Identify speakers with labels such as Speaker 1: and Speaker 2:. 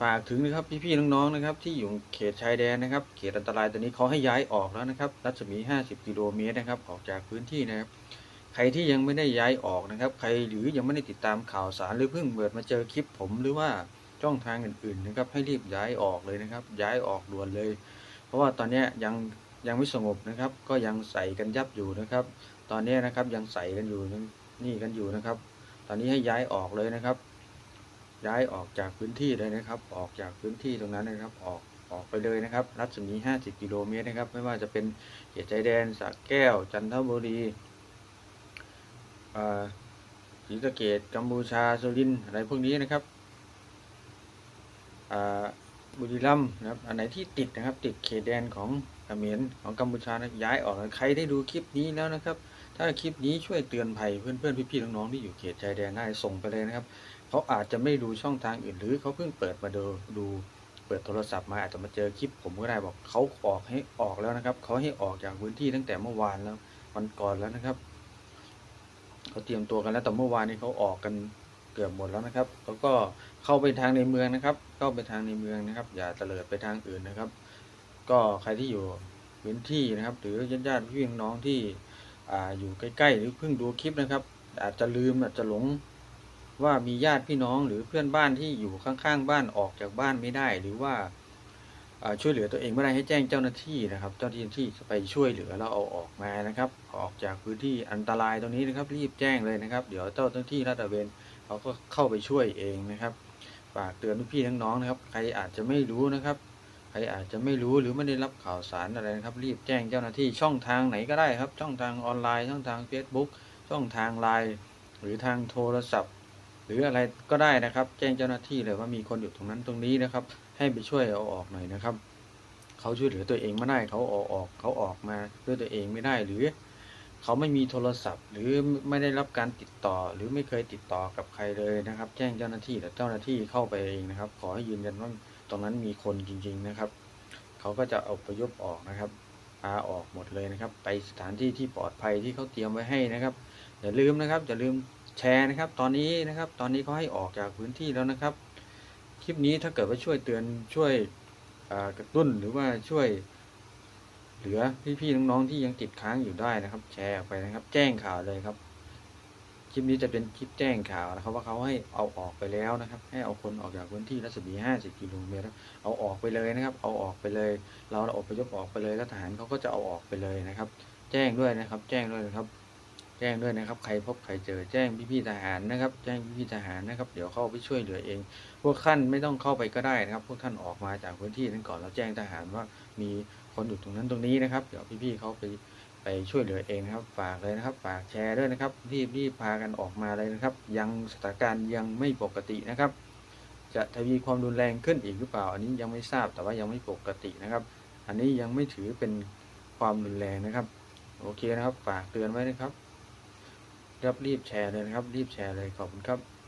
Speaker 1: ฝากถึงนะครับพี่ๆน้องๆนะครับ ที่อยู่เขตชายแดนนะครับ เขตอันตรายตอนนี้เขาให้ย้ายออกแล้วนะครับ รัศมี 50 กิโลเมตรนะครับ ออกจากพื้นที่นะครับ ใครที่ยังไม่ได้ย้ายออกนะครับ ใครหรือยังไม่ได้ติดตามข่าวสารหรือเพิ่งเปิดมาเจอคลิปผมหรือว่าช่องทางอื่นๆนะครับ ให้รีบย้ายออกเลยนะครับ ย้ายออกด่วนเลย เพราะว่าตอนนี้ยังยังไม่สงบนะครับ ก็ยังใส่กันยับอยู่นะครับ ตอนนี้นะครับยังใส่กันอยู่นี่กันอยู่นะครับ ตอนนี้ให้ย้ายออกเลยนะครับ ย้ายออกจากพื้นที่เลยนะครับ ออกจากพื้นที่ตรงนั้นนะครับ ออกออกไปเลยนะครับ รัศมี 50 กิโลเมตรนะครับ ไม่ว่าจะเป็นเขตชายแดนสระแก้ว จันทบุรีศรีสะเกดกัมพูชาสุรินอะไรพวกนี้นะครับบุรีรัมย์นะครับ อันไหนที่ติดนะครับ ติดเขตแดนของเขมรของกัมพูชานะย้ายออกใครได้ดูคลิปนี้แล้วนะครับ ถ้าคลิปนี้ช่วยเตือนภัยเพื่อนๆพี่ๆน้องๆที่อยู่เขตชายแดนได้ส่งไปเลยนะครับ เขาอาจจะไม่ดูช่องทางอื่นหรือเขาเพิ่งเปิดมาดูดูเปิดโทรศัพท์มาอาจจะมาเจอคลิป ผมก็ได้บอกเขาออกให้ออกแล้วนะครับเขาให้ออกจากพื้นที่ตั้งแต่เมื่อวานแล้ววันก่อนแล้วนะครับเขาเตรียมตัวกันแล้วแต่เมื่อวานนี้เขาออกกันเกือบหมดแล้วนะครับแล้วก็เข้าไปทางในเมืองนะครับ เข้าไปทางในเมืองนะครับ อย่าเตลิดไปทางอื่นนะครับ ก็ใครที่อยู่พื้นที่นะครับ หรือญาติญาติพี่น้องที่อ่าอยู่ใกล้ๆหรือเพิ่งดูคลิปนะครับ อาจจะลืมอาจจะหลง ว่ามีญาติพี่น้องหรือเพื่อนบ้านที่อยู่ข้างๆบ้านออกจากบ้านไม่ได้ หรือว่าช่วยเหลือตัวเองไม่ได้ให้แจ้งเจ้าหน้าที่นะครับ เจ้าหน้าที่จะไปช่วยเหลือแล้วเอาออกมานะครับ ออกจากพื้นที่อันตรายตรงนี้นะครับ รีบแจ้งเลยนะครับ เดี๋ยวเจ้าหน้าที่รัฐเวนเขาก็เข้าไปช่วยเองนะครับฝากเตือนพี่ทั้งน้องนะครับ ใครอาจจะไม่รู้นะครับ ใครอาจจะไม่รู้หรือไม่ได้รับข่าวสารอะไรนะครับ รีบแจ้งเจ้าหน้าที่ช่องทางไหนก็ได้ครับ ช่องทางออนไลน์ ช่องทาง Facebook ช่องทางไลน์หรือทางโทรศัพท์ รืออะไรก็ได้นะครับ แจ้งเจ้าหน้าที่เลยว่ามีคนอยู่ตรงนั้นตรงนี้นะครับ ให้ไปช่วยเอาออกหน่อยนะครับ เขาช่วยเหลือตัวเองไม่ได้เขาเอาออกเขาออกมาด้วยตัวเองไม่ได้หรือ เขาไม่มีโทรศัพท์ หรือไม่ได้รับการติดต่อ หรือไม่เคยติดต่อกับใครเลยนะครับ แจ้งเจ้าหน้าที่แต่เจ้าหน้าที่เข้าไปเองนะครับ ขอให้ยืนยันว่าตรงนั้นมีคนจริง ๆนะครับ เขาก็จะเอาประยบออกนะครับพาออกหมดเลยนะครับ ไปสถานที่ที่ปลอดภัยที่เขาเตรียมไว้ให้นะครับอย่าลืมนะครับอย่าลืม แชร์นะครับ ตอนนี้นะครับ ตอนนี้เขาให้ออกจากพื้นที่แล้วนะครับ คลิปนี้ถ้าเกิดว่าช่วยเตือนช่วยกระตุ้นหรือว่าช่วย เหลือพี่ๆน้องๆที่ยังติดค้างอยู่ได้นะครับ แชร์ออกไปนะครับ แจ้งข่าวเลยครับ คลิปนี้จะเป็นคลิปแจ้งข่าวนะครับ ว่าเขาให้เอาออกไปแล้วนะครับ ให้เอาคนออกจากพื้นที่รัศมี 50 กิโลเมตรเอาออกไปเลยนะครับ เอาออกไปเลย เราเราอพยพออกไปเลยแล้วทหารเขาก็จะเอาออกไปเลยนะครับ แจ้งด้วยนะครับ แจ้งด้วยนะครับ แจ้งด้วยนะครับ ใครพบใครเจอแจ้งพี่ๆทหารนะครับ แจ้งพี่ๆทหารนะครับ เดี๋ยวเข้าไปช่วยเหลือเอง พวกท่านไม่ต้องเข้าไปก็ได้นะครับ พวกท่านออกมาจากพื้นที่นั้นก่อนแล้วแจ้งทหารว่ามีคนอยู่ตรงนั้นตรงนี้นะครับ เดี๋ยวพี่ๆเขาไปไปช่วยเหลือเองนะครับ ฝากเลยนะครับ ฝากแชร์ด้วยนะครับ รีบรีบพากันออกมาเลยนะครับ ยังสถานการณ์ยังไม่ปกตินะครับ จะทวีความรุนแรงขึ้นอีกหรือเปล่า อันนี้ยังไม่ทราบแต่ว่ายังไม่ปกตินะครับ อันนี้ยังไม่ถือเป็นความรุนแรงนะครับ โอเคนะครับ ฝากเตือนไว้นะครับ ครับรีบแชร์เลยนะครับ รีบแชร์เลยขอบคุณครับ